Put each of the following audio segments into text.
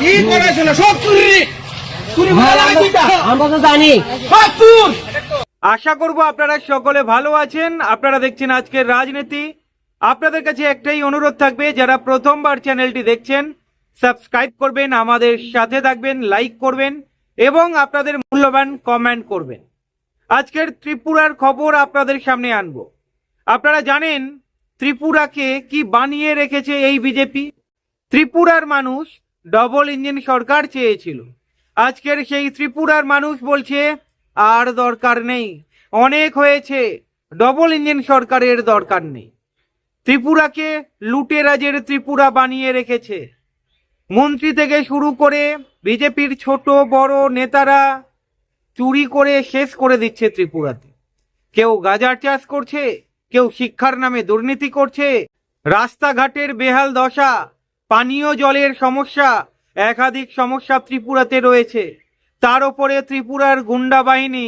কি সব চুরি। আমরা তো জানি। আশা করব আপনারা সকলে ভালো আছেন। আপনারা দেখছেন আজকের রাজনীতি। আপনাদের কাছে একটাই অনুরোধ থাকবে যারা প্রথমবার চ্যানেলটি দেখছেন সাবস্ক্রাইব করবেন আমাদের সাথে থাকবেন লাইক করবেন এবং আপনাদের মূল্যবান কমেন্ট করবেন। আজকের ত্রিপুরার খবর আপনাদের সামনে আনব। আপনারা জানেন ত্রিপুরাকে কি বানিয়ে রেখেছে এই বিজেপি? ত্রিপুরার মানুষ ডবল ইঞ্জিন সরকার চেয়েছিল। আজকের সেই ত্রিপুরার মানুষ বলছে, আর দরকার নেই। অনেক হয়েছে ডবল ইঞ্জিন সরকারের দরকার নেই। ত্রিপুরাকে লুটেরাজের ত্রিপুরা বানিয়ে রেখেছে। মন্ত্রী থেকে শুরু করে বিজেপির ছোট বড় নেতারা চুরি করে শেষ করে দিচ্ছে ত্রিপুরাতে। কেউ গাজার চাষ করছে কেউ শিক্ষার নামে দুর্নীতি করছে, রাস্তাঘাটের বেহাল দশা, পানীয় জলের সমস্যা, একাধিক সমস্যা ত্রিপুরাতে রয়েছে। তার ওপরে ত্রিপুরার গুন্ডা বাহিনী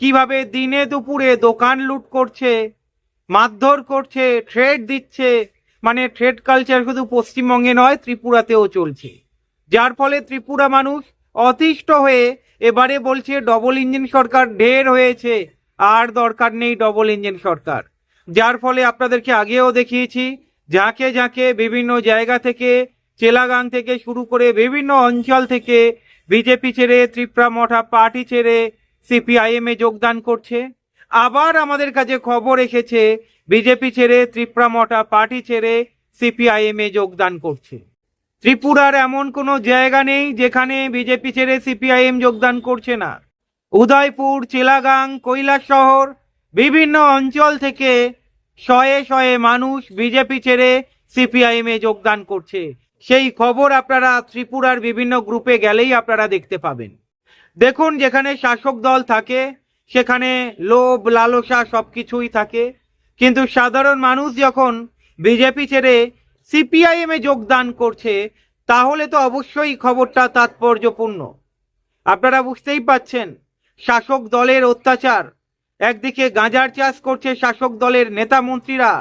কীভাবে দিনে দুপুরে দোকান লুট করছে, মারধর করছে ট্রেড দিচ্ছে মানে ট্রেড কালচার শুধু পশ্চিমবঙ্গে নয়, ত্রিপুরাতেও চলছে। যার ফলে ত্রিপুরা মানুষ অতিষ্ঠ হয়ে এবারে বলছে ডবল ইঞ্জিন সরকার ঢের হয়েছে, আর দরকার নেই ডবল ইঞ্জিন সরকার। যার ফলে আপনাদেরকে আগেও দেখিয়েছি, যাকে যাকে বিভিন্ন জায়গা থেকে, চেলাগাং থেকে শুরু করে বিভিন্ন অঞ্চল থেকে বিজেপি ছেড়ে, ত্রিপুরা মঠা পার্টি ছেড়ে সিপিআইএম যোগদান করছে। আবার আমাদের কাছে খবর এসেছে, বিজেপি ছেড়ে, ত্রিপুরা মঠা পার্টি ছেড়ে সিপিআইএম যোগদান করছে। ত্রিপুরার এমন কোনো জায়গা নেই যেখানে বিজেপি ছেড়ে সিপিআইএম যোগদান করছে না। উদয়পুর, চিলাগাং কৈলাস শহর বিভিন্ন অঞ্চল থেকে শয়ে শয়ে মানুষ বিজেপি ছেড়ে সিপিআইএম যোগদান করছে। সেই খবর আপনারা ত্রিপুরার বিভিন্ন গ্রুপে গেলেই আপনারা দেখতে পাবেন। দেখুন, যেখানে শাসক দল থাকে, সেখানে লোভ, লালসা সবকিছুই থাকে। কিন্তু সাধারণ মানুষ যখন বিজেপি ছেড়ে সিপিআইএম যোগদান করছে, তাহলে তো অবশ্যই খবরটা তাৎপর্যপূর্ণ। আপনারা বুঝতেই পাচ্ছেন, শাসক দলের অত্যাচার একদিকে গাঁজার চাষ করছে শাসক দলের নেতা মন্ত্রীরা,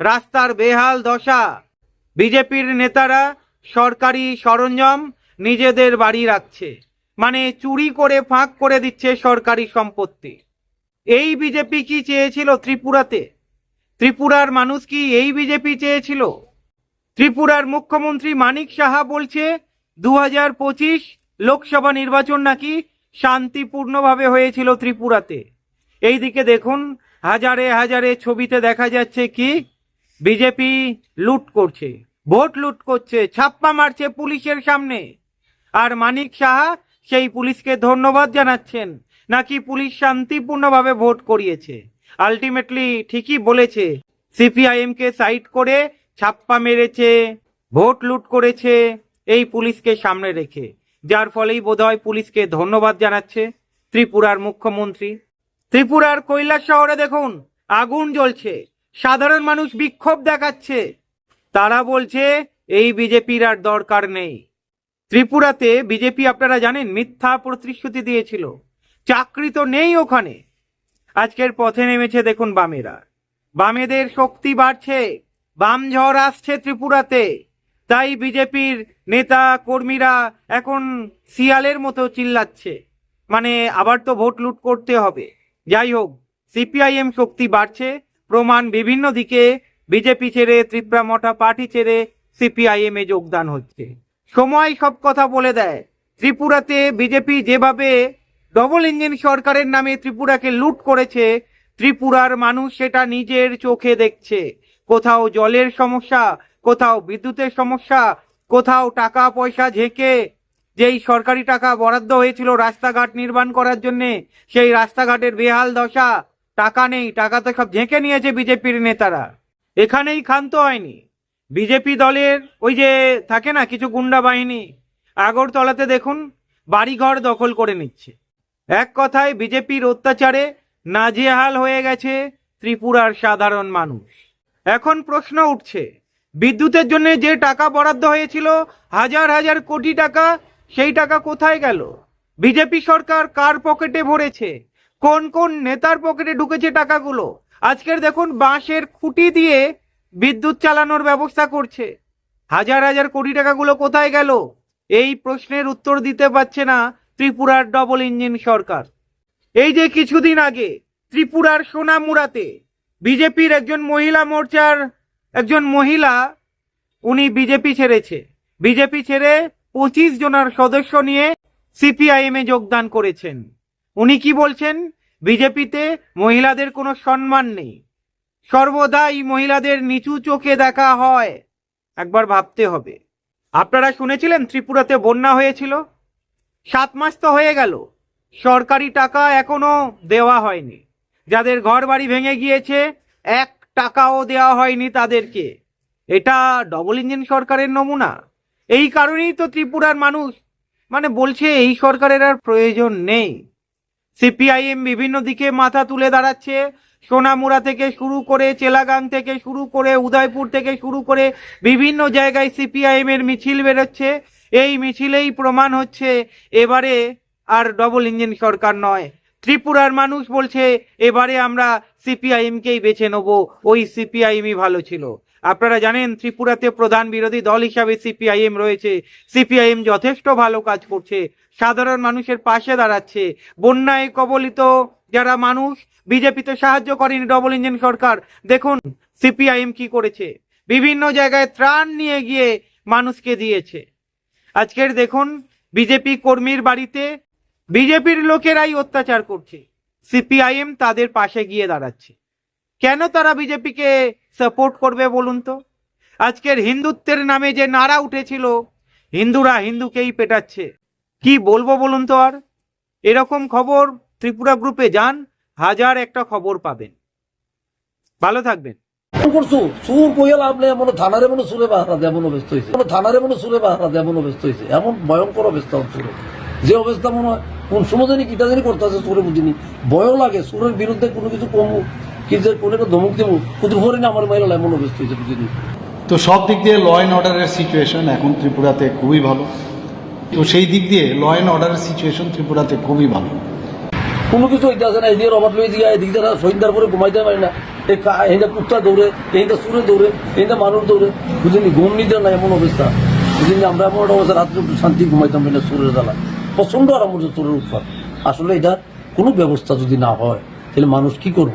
রাস্তার বেহাল দশা। বিজেপির নেতারা সরকারি সরঞ্জাম নিজেদের বাড়ি রাখছে মানে চুরি করে ফাঁক করে দিচ্ছে সরকারি সম্পত্তি। এই বিজেপি কি চেয়েছিল ত্রিপুরাতে? ত্রিপুরার মানুষ কি এই বিজেপি চেয়েছিল? ত্রিপুরার মুখ্যমন্ত্রী মানিক সাহা বলছে দু হাজার পঁচিশ লোকসভা নির্বাচন নাকি শান্তিপূর্ণভাবে হয়েছিল ত্রিপুরাতে। এইদিকে দেখুন, হাজারে হাজারে ছবিতে দেখা যাচ্ছে কি বিজেপি লুট করছে, ভোট লুট করছে, ছাপ্পা মারছে পুলিশের সামনে। আর মানিক সাহা সেই পুলিশকে ধন্যবাদ জানাচ্ছেন, নাকি পুলিশ শান্তিপূর্ণভাবে ভোট করিয়েছে। আলটিমেটলি ঠিকই বলেছে সিপিআইএম কে সাইড করে ছাপ্পা মেরেছে, ভোট লুট করেছে এই পুলিশকে সামনে রেখে, যার ফলেই বোধহয় পুলিশকে ধন্যবাদ জানাচ্ছে ত্রিপুরার মুখ্যমন্ত্রী। ত্রিপুরার কৈলাস শহরে দেখুন, আগুন জ্বলছে। সাধারণ মানুষ বিক্ষোভ দেখাচ্ছে। তারা বলছে, এই বিজেপির আর দরকার নেই। ত্রিপুরাতে বিজেপি, আপনারা জানেন, মিথ্যা প্রতিশ্রুতি দিয়েছিল। চাকরি তো নেই ওখানে। আজকের পথে নেমেছে দেখুন বামেরা। বামেদের শক্তি বাড়ছে, বাম ঝড় আসছে ত্রিপুরাতে। তাই বিজেপির নেতা, কর্মীরা এখন শিয়ালের মতো চিল্লাচ্ছে। মানে আবার তো ভোট লুট করতে হবে। যাই হোক সিপিআইএম শক্তি বাড়ছে, প্রমাণ বিভিন্ন দিকে, বিজেপি ছেড়ে, ত্রিপুরা মঠা পার্টি ছেড়ে সিপিআইএম এ যোগদান হচ্ছে। সময় সব কথা বলে দেয়, ত্রিপুরাতে বিজেপি যেভাবে ডবল ইঞ্জিন সরকারের নামে ত্রিপুরাকে লুট করেছে, ত্রিপুরার মানুষ সেটা নিজের চোখে দেখছে। কোথাও জলের সমস্যা, কোথাও বিদ্যুতের সমস্যা, কোথাও টাকা পয়সা ঝেঁকে যেই সরকারি টাকা বরাদ্দ হয়েছিল রাস্তাঘাট নির্মাণ করার জন্যে, সেই রাস্তাঘাটের বেহাল দশা, টাকা নেই, টাকা তো সব ঝেঁকে নিয়েছে বিজেপির নেতারা। এখানেই ক্ষান্ত হয়নি। বিজেপি দলের ওই যে থাকে না কিছু গুন্ডা বাহিনী, আগরতলাতে দেখুন, বাড়িঘর দখল করে নিচ্ছে। এক কথায় বিজেপির অত্যাচারে নাজেহাল হয়ে গেছে ত্রিপুরার সাধারণ মানুষ। এখন প্রশ্ন উঠছে, বিদ্যুতের জন্য যে টাকা বরাদ্দ হয়েছিল, হাজার হাজার কোটি টাকা সেই টাকা কোথায় গেল? বিজেপি সরকার কার পকেটে ভরেছে? কোন কোন নেতার পকেটে ঢুকেছে টাকাগুলো? আজকের দেখুন বাঁশের খুঁটি দিয়ে বিদ্যুৎ চালানোর ব্যবস্থা করছে। হাজার হাজার কোটি টাকাগুলো কোথায় গেল? এই প্রশ্নের উত্তর দিতে পারছে না ত্রিপুরার ডবল ইঞ্জিন সরকার। এই যে কিছুদিন আগে ত্রিপুরার সোনামুড়াতে বিজেপির একজন মহিলা মোর্চার, একজন মহিলা, উনি বিজেপি ছেড়েছে। বিজেপি ছেড়ে পঁচিশ জনের সদস্য নিয়ে সিপিআইএম এ যোগদান করেছেন। উনি কি বলছেন? বিজেপিতে মহিলাদের কোনো সম্মান নেই। সর্বদাই মহিলাদের নিচু চোখে দেখা হয়। একবার ভাবতে হবে। আপনারা শুনেছিলেন ত্রিপুরাতে বন্যা হয়েছিল? সাত মাস তো হয়ে গেল। সরকারি টাকা এখনও দেওয়া হয়নি। যাদের ঘর বাড়ি ভেঙে গিয়েছে, এক টাকাও দেওয়া হয়নি তাদেরকে। এটা ডবল ইঞ্জিন সরকারের নমুনা। এই কারণেই তো ত্রিপুরার মানুষ মানে বলছে এই সরকারের আর প্রয়োজন নেই। সিপিআইএম বিভিন্ন দিকে মাথা তুলে দাঁড়াচ্ছে। সোনামুড়া থেকে শুরু করে চেলাগাং থেকে শুরু করে উদয়পুর থেকে শুরু করে বিভিন্ন জায়গায় সিপিআইএম এর মিছিল বেরোচ্ছে। এই মিছিলেই প্রমাণ হচ্ছে এবারে আর ডবল ইঞ্জিন সরকার নয়। ত্রিপুরার মানুষ বলছে, এবারে আমরা সিপিআইএমকেই বেছে নেব। ওই সিপিআইএমই ভালো ছিল। আপনারা জানেন, ত্রিপুরাতে প্রধান বিরোধী দল হিসাবে সিপিআইএম রয়েছে। সিপিআইএম যথেষ্ট ভালো কাজ করছে। সাধারণ মানুষের পাশে দাঁড়াচ্ছে। বন্যায় কবলিত যারা মানুষ, বিজেপিতে সাহায্য করেনি ডবল ইঞ্জিন সরকার। দেখুন, সিপিআইএম কি করেছে। বিভিন্ন জায়গায় ত্রাণ নিয়ে গিয়ে মানুষকে দিয়েছে। আজকের দেখুন, বিজেপি কর্মীর বাড়িতে বিজেপির লোকেরাই অত্যাচার করছে। সিপিআইএম তাদের পাশে গিয়ে দাঁড়াচ্ছে। কেন তারা বিজেপিকে সাপোর্ট করবে বলুন তো? আজকের হিন্দুত্বের নামে যে নারা উঠেছিল, হিন্দুরা হিন্দুকেই পেটাচ্ছে। কি বলব বলুন তো আর? এরকম খবর ত্রিপুরা গ্রুপে যান, হাজার একটা খবর পাবেন। ভালো থাকবেন। থানারে থানারে মনে হয়েছে। এমন ভয়ঙ্কর যে অবস্থা মনে হয়, কোন সময় জানি কিটা জানি করতে আছে, সুরে বুঝিনি। ভয়ও লাগে, সুরের বিরুদ্ধে কোনো কিছু কমু কি যে কোনো ধমক দেবো? কুতুর না আমার মাইলা এমন অবস্থা হয়েছে বুঝিনি তো সব দিক দিয়ে ল অ্যান্ড অর্ডারের সিচুয়েশন এখন ত্রিপুরাতে খুবই ভালো। তো সেই দিক দিয়ে ল অ্যান্ড অর্ডারের সিচুয়েশন ত্রিপুরাতে খুবই ভালো। কোনো কিছু হইতে আছে না এদিকে রবার্ট লই দিয়া এদিকে তারা সন্ধ্যার পরে ঘুমাইতে পারে না। এইটা কুত্তা দৌড়ে এইটা সুরে দৌড়ে এইটা মানুষ দৌড়ে বুঝিনি ঘুম নিতে না এমন অবস্থা। বুঝিনি আমরা এমন একটা অবস্থা রাত্রে একটু শান্তি ঘুমাইতাম না সুরের জ্বালা। প্রচণ্ড আরাম হচ্ছে সুরের উৎপাদ আসলে এটা কোনো ব্যবস্থা যদি না হয় তাহলে মানুষ কি করব?